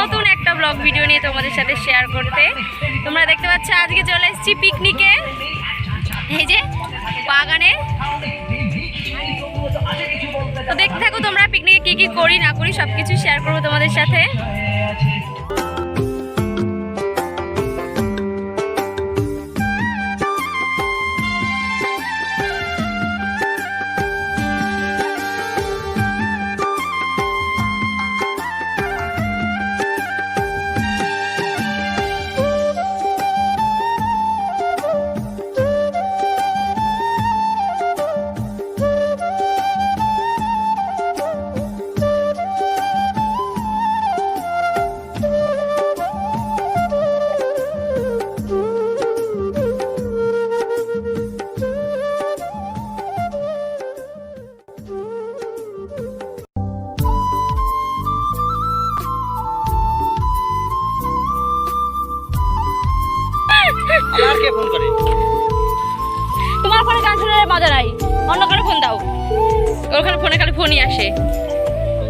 নতুন একটা blog video নিয়ে তোমাদের সাথে শেয়ার করতে। তোমরা দেখতে পাচ্ছ, আজকে চলে এসেছি পিকনিকে এই যে, বাগানে। তো দেখতে থাকো তোমরা পিকনিকে কি কি করি, না করি, সবকিছু শেয়ার করব তোমাদের সাথে। ওখানে ফোনে খালি ফোনই আসে।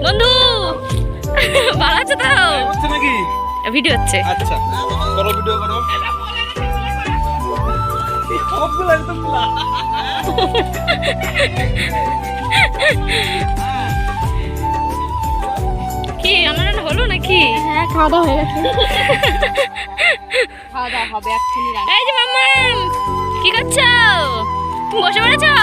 বন্ধু ভালো আছো তো? নাকি? ভিডিও হচ্ছে। আচ্ছা করো ভিডিও করো। সবগুলো একদম কি রান্না হলো নাকি? হ্যাঁ খাওয়া দাওয়া হয়ে গেছে। খাওয়া দাওয়া হবে এক্ষুনি রান্না। এই যে মাম্মাম কি করছ? তুমি বসে পড়েছো?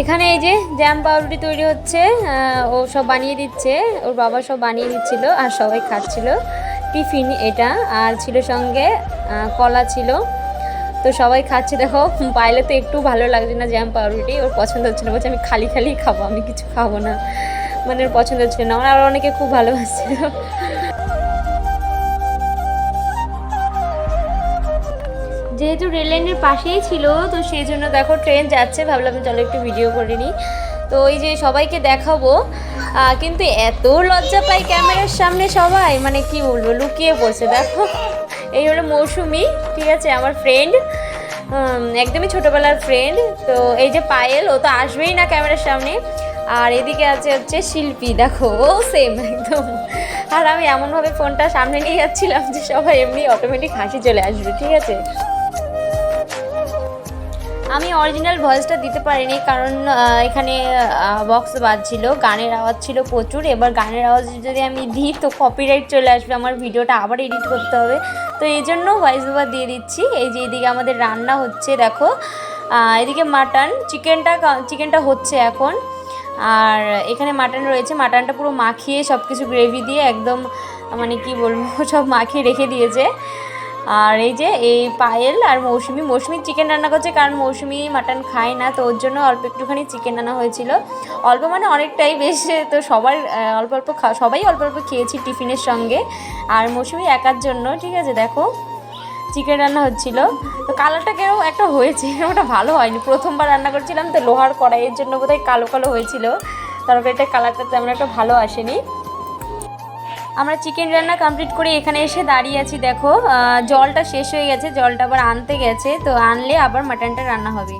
এখানে এই যে জ্যাম পাউরুটি তৈরি হচ্ছে ও সব বানিয়ে দিচ্ছে, ওর বাবা সব বানিয়ে দিচ্ছিল আর সবাই খাচ্ছিল। টিফিন এটা, আর ছিল সঙ্গে কলা ছিল। তো সবাই খাচ্ছে, দেখো, পাইলে তো একটু ভালো লাগছে না জ্যাম পাউরুটি ওর পছন্দ হচ্ছে না। বলছে, আমি খালি খালি খাব, আমি কিছু খাব না। মানে ওর পছন্দ হচ্ছিল না। আর অনেকে খুব ভালোবাসছিল। যেহেতু রেল লাইনের পাশেই ছিল, তো সেই জন্য দেখো ট্রেন যাচ্ছে। ভাবলাম চলো একটু ভিডিও করে নিই। তো ওই যে সবাইকে দেখাবো কিন্তু এত লজ্জা পাই ক্যামেরার সামনে সবাই। মানে কি বলব, লুকিয়ে পড়ছে। দেখো, এই হলো মৌসুমি, ঠিক আছে? আমার ফ্রেন্ড একদমই ছোটোবেলার ফ্রেন্ড তো এই যে পায়েল, ও তো আসবেই না ক্যামেরার সামনে। আর এদিকে আছে হচ্ছে শিল্পী, দেখো, ও সেম একদম। আর আমি এমনভাবে ফোনটা সামনে নিয়ে যাচ্ছিলাম যে সবাই এমনি অটোমেটিক হাসি চলে আসবে, ঠিক আছে? আমি অরিজিনাল ভয়েসটা দিতে পারিনি কারণ এখানে বক্স বাজছিল গানের আওয়াজ ছিল প্রচুর। এবার গানের আওয়াজ যদি আমি দিই তো কপিরাইট চলে আসবে, আমার ভিডিওটা আবার এডিট করতে হবে। তো এই জন্য ভয়েস ওভার দিয়ে দিচ্ছি। এই যে এদিকে আমাদের রান্না হচ্ছে, দেখো। এদিকে মাটন চিকেনটা চিকেনটা হচ্ছে এখন। আর এখানে মাটন রয়েছে মাটনটা পুরো মাখিয়ে সব কিছু গ্রেভি দিয়ে একদম মানে কি বলব, সব মাখিয়ে রেখে দিয়েছে। আর এই যে এই পায়েল আর মৌসুমি মৌসুমি চিকেন রান্না করছে কারণ মৌসুমি মাটন খায় না, তো ওর জন্য অল্প একটুখানি চিকেন রান্না হয়েছিল। অল্প মানে অনেকটাই বেশ, তো সবার অল্প অল্প সবাই অল্প অল্প খেয়েছি টিফিনের সঙ্গে। আর মৌসুমি একার জন্য, ঠিক আছে, দেখো চিকেন রান্না হচ্ছিল। তো কালারটা কেউ একটা হয়েছে, ওটা ভালো হয়নি। প্রথমবার রান্না করছিলাম, তো লোহার কড়াইয়ের জন্য বোধহয় কালো কালো হয়েছিল। তরকারিটা কালারটা তেমন একটা ভালো আসেনি। আমরা চিকেন রান্না কমপ্লিট করে এখানে এসে দাঁড়িয়ে আছি, দেখো। জলটা শেষ হয়ে গেছে, জলটা আবার আনতে গেছে, তো আনলে আবার মাটনটা রান্না হবে।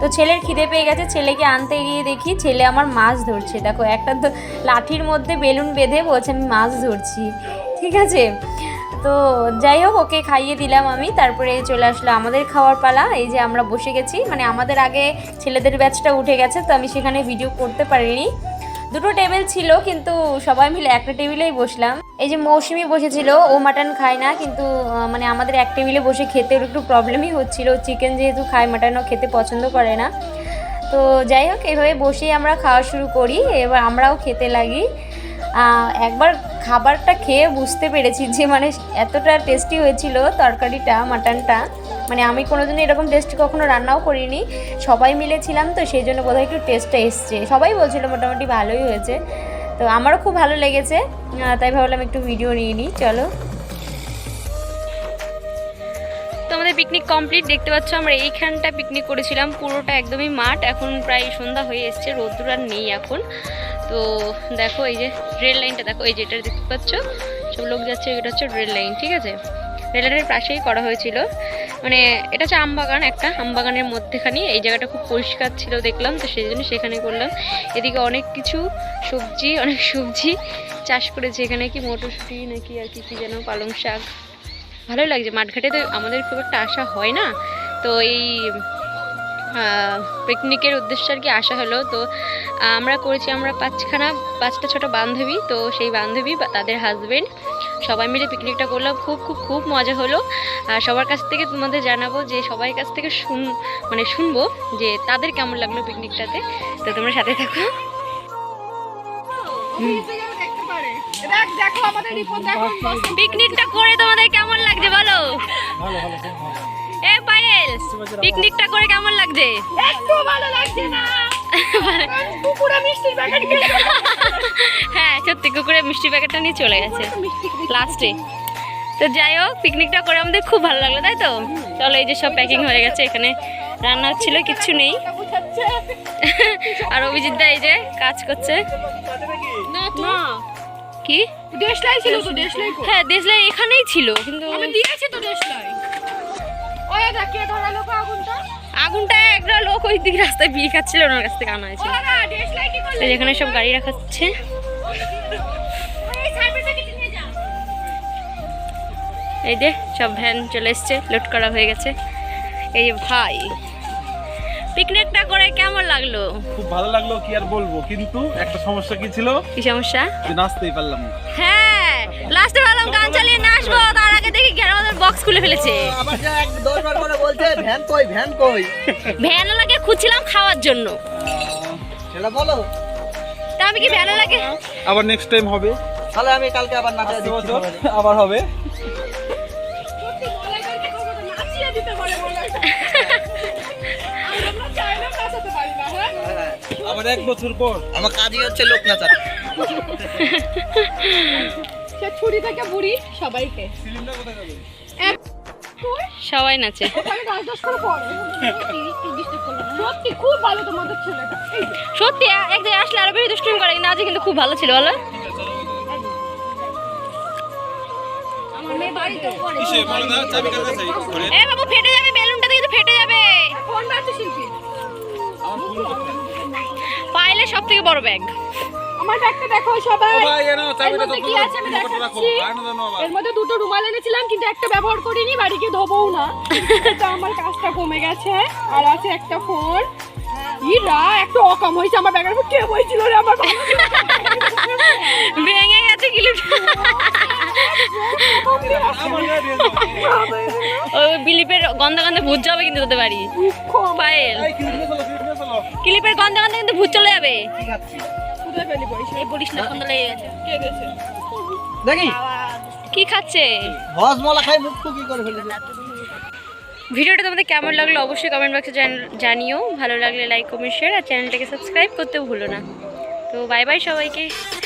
তো ছেলের খিদে পেয়ে গেছে, ছেলেকে আনতে গিয়ে দেখি ছেলে আমার মাছ ধরছে। দেখো, একটা তো লাঠির মধ্যে বেলুন বেঁধে বলছে, আমি মাছ ধরছি। ঠিক আছে? তো যাই হোক, ওকে খাইয়ে দিলাম আমি, তারপরে চলে আসলো আমাদের খাওয়ার পালা। এই যে আমরা বসে গেছি মানে আমাদের আগে ছেলেদের ব্যাচটা উঠে গেছে, তো আমি সেখানে ভিডিও করতে পারিনি। দুটো টেবিল ছিল, কিন্তু সবাই মিলে একটা টেবিলেই বসলাম। এই যে মৌসুমি বসেছিল, ও মাটন খায় না, কিন্তু মানে আমাদের এক টেবিলে বসে খেতে ওর একটু প্রবলেমই হচ্ছিল। চিকেন যেহেতু খায় মাটনও খেতে পছন্দ করে না। তো যাই হোক, এভাবে বসেই আমরা খাওয়া শুরু করি, এবার আমরাও খেতে লাগি। একবার খাবারটা খেয়ে বুঝতে পেরেছি যে মানে এতটা টেস্টি হয়েছিল তরকারিটা মাটনটা মানে আমি কোনোদিনও এরকম টেস্টি কখনো রান্নাও করিনি। সবাই মিলে ছিলাম তো সেই জন্য বোধহয় একটু টেস্টটা এসছে। সবাই বলছিল মোটামুটি ভালোই হয়েছে। তো আমারও খুব ভালো লেগেছে। তাই ভাবলাম একটু ভিডিও নিয়ে নিই। চলো। তো আমাদের পিকনিক কমপ্লিট দেখতে পাচ্ছ আমরা এইখানটা পিকনিক করেছিলাম। পুরোটা একদমই মাঠ। এখন প্রায় সন্ধ্যা হয়ে এসছে। রোদ্দুর আর নেই এখন। তো দেখো এই যে রেল লাইনটা দেখো এই যে এটা দেখতে পাচ্ছ। সব লোক যাচ্ছে, এটা হচ্ছে রেল লাইন ঠিক আছে? রেল লাইনের পাশেই করা হয়েছিল। মানে এটা হচ্ছে আমবাগান একটা, আমবাগানের মধ্যেখানে এই জায়গাটা খুব পরিষ্কার ছিল দেখলাম, তো সেই জন্য সেখানে করলাম। এদিকে অনেক কিছু সবজি, অনেক সবজি চাষ করেছে। এখানে কি মটরশুঁটি নাকি আর কি কি যেন পালং শাক। ভালোই লাগছে। মাঠঘাটে তো আমাদের খুব একটা আসা হয় না। তো এই পিকনিকের উদ্দেশ্যে আর কি আসা হলো। তো আমরা করেছি আমরা পাঁচখানা পাঁচটা ছোট বান্ধবী। তো সেই বান্ধবী বা তাদের হাজবেন্ড সবাই মিলে পিকনিকটা করলাম খুব খুব খুব মজা হলো। আর সবার কাছ থেকে তোমাদের জানাব যে সবাই কাছ থেকে শুন মানে শুনব যে তাদের কেমন লাগল পিকনিকটাতে তো তোমরা সাথে থাকো। পিকনিকটা করে তোমাদের কেমন লাগছে বলো? এ পায়েল পিকনিকটা করে কেমন লাগছে? একটু ভালো লাগছে না। কুকুরা মিষ্টির প্যাকেট হ্যাঁ সত্যি কুকুরের মিষ্টি প্যাকেটটা নিয়ে চলে গেছে। লাস্টে তো যাই হোক পিকনিকটা করে আমাদের খুব ভালো লাগল তাই তো? চলো এই যে সব প্যাকিং হয়ে গেছে এখানে রান্না হচ্ছিল কিচ্ছু নেই। আর অভিজিৎ দা এই যে কাজ করছে। না না কি? দেশলাই ছিল তো দেশলাই কো। হ্যাঁ দেশলাই এখানেই ছিল কিন্তু আমি দিয়েছি তো দেশলাই। আগুনটা? আগুনটা একটা লোক ওই দিকে রাস্তায় বিড়ি খাচ্ছিল ওনার কাছ থেকে আনা হয়েছিল ওরা দেশলাই কি করল এই যে এখানে সব গাড়ি রাখা হচ্ছে এই যে। সব ভ্যান চলে এসছে লোড করা হয়ে গেছে। এই যে ভাই পিকনিকটা করে কেমন লাগল? খুব ভালো লাগল কি আর বলব? কিন্তু একটা সমস্যা কি ছিল? কি সমস্যা? যে নাচতেই পারলাম না। হ্যাঁ লাস্টে ভাবলাম গান চালিয়ে নাচবো তার আগে দেখি কেন আমাদের বক্স খুলে ফেলেছে। ভ্যান কই ভ্যান কই? ভ্যানওয়ালাকে খুঁজছিলাম খাওয়ার জন্য। সেটা বলো। তা আমি কি ভ্যানওয়ালাকে আবার নেক্সট টাইম হবে। তাহলে আমি কালকে আবার নাচা বছর আবার হবে। না না হ্যাঁ। হ্যাঁ, আবার এক বছর পর। আমার কাজই হচ্ছে লোক নাচা সে ছুরি থেকে বুড়ি সবাইকে। সবাই নাচে। সত্যি খুব ভালো তোমাদের ছেলেটা। যে, সত্যি এক জায়গায় আসলে আরও বেশি দুষ্টুমি করে নাচে কিন্তু খুব ভালো ছিল বলো। এ বাবু ফেটে যাবে বেলুনটা কিন্তু ফেটে যাবে। পাইলে সব থেকে বড় ব্যাগ। আমার ব্যাগটা দেখো সবাই। এর মধ্যে কি আছে আমি দেখাচ্ছি। এর মধ্যে দুটো রুমাল এনেছিলাম কিন্তু একটা ব্যবহার করিনি বাড়ি গিয়ে ধোবও না। তো আমার কাজটা কমে গেছে আর আছে একটা ফোন। ইরা একটা অকাম হয়েছে আমার ব্যাগের উপর কে বইছিল রে আমার ভেঙে গেছে। ওই বিলিপের গন্ধ গন্ধে ভূত যাবে কিন্তু তোদের বাড়ি। দুঃখ পায়েল। এই ক্লিপ নিয়ে চলো ক্লিপ নিয়ে চলো। ক্লিপের গন্ধ গন্ধে কিন্তু ভূত চলে যাবে। দেখি। কি খাচ্ছে? হজমলা খাই মুখ কি করে ফেলেছে ভিডিওটা তোমাদের কেমন লাগল অবশ্যই কমেন্ট বক্সে জানিও। ভালো লাগলে লাইক কমেন্ট শেয়ার আর চ্যানেলটাকে সাবস্ক্রাইব করতেও ভুলো না। তো বাই বাই সবাইকে। বাই